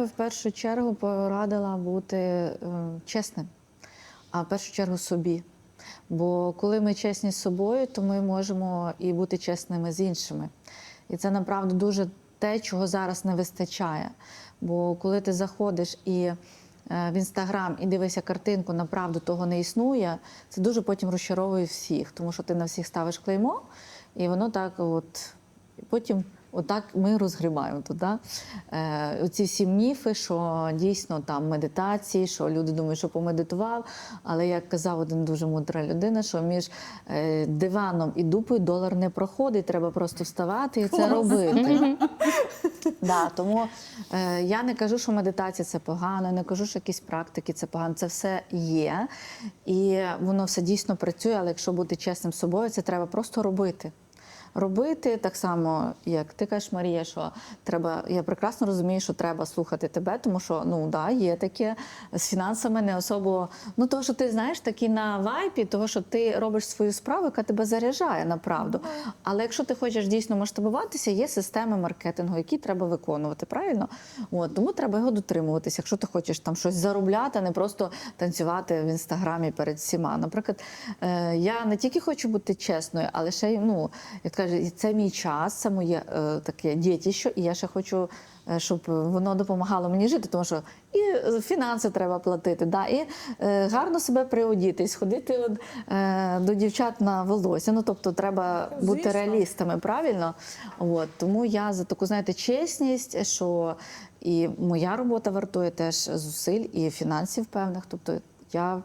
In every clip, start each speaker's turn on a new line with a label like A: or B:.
A: би в першу чергу порадила бути е, чесним, а в першу чергу собі. Бо коли ми чесні з собою, то ми можемо і бути чесними з іншими. І це направду дуже те, чого зараз не вистачає. Бо коли ти заходиш і е, в інстаграм і дивишся картинку, направду того не існує, це дуже потім розчаровує всіх, тому що ти на всіх ставиш клеймо, і воно так от потім. Отак ми розгрібаємо туди. Е, оці всі міфи, що дійсно там медитації, що люди думають, що помедитував. Але як казав один дуже мудра людина, що між е, диваном і дупою долар не проходить, треба просто вставати і це робити. Да, тому е, я не кажу, що медитація це погано, не кажу, що якісь практики це погано. Це все є. І воно все дійсно працює, але якщо бути чесним з собою, це треба просто робити. Робити так само, як ти кажеш, Марія, що треба. Я прекрасно розумію, що треба слухати тебе, тому що ну да, є таке з фінансами не особо. Ну того, що ти знаєш, такі на вайпі, того, що ти робиш свою справу, яка тебе заряджає направду. Але якщо ти хочеш дійсно масштабуватися, є системи маркетингу, які треба виконувати. Правильно? От тому треба його дотримуватися. Якщо ти хочеш там щось заробляти, а не просто танцювати в інстаграмі перед всіма. Наприклад, е, я не тільки хочу бути чесною, але ще й ну як каже, це мій час, це моє е, таке дітище, і я ще хочу. е, Щоб воно допомагало мені жити, тому що і фінанси треба платити, да, і е, гарно себе приодітись, ходити е, до дівчат на волосся. Ну тобто треба бути реалістами, правильно? От тому я за таку знаєте чесність, що і моя робота вартує теж зусиль і фінансів певних. Тобто я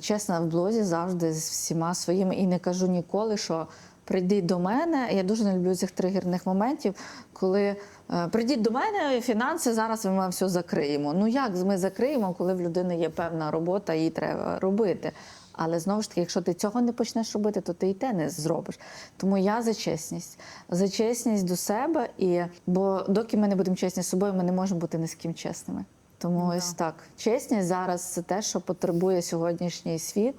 A: чесна в блозі завжди з всіма своїми і не кажу ніколи, що. Прийдіть до мене. Я дуже не люблю цих тригерних моментів, коли е, прийдіть до мене, фінанси зараз ми вам все закриємо. Ну як ми закриємо, коли в людини є певна робота, її треба робити. Але знову ж таки, якщо ти цього не почнеш робити, то ти і те не зробиш. Тому я за чесність, за чесність до себе. І бо доки ми не будемо чесні з собою, ми не можемо бути ні з ким чесними. Тому ось так. Чесність зараз це те, що потребує сьогоднішній світ.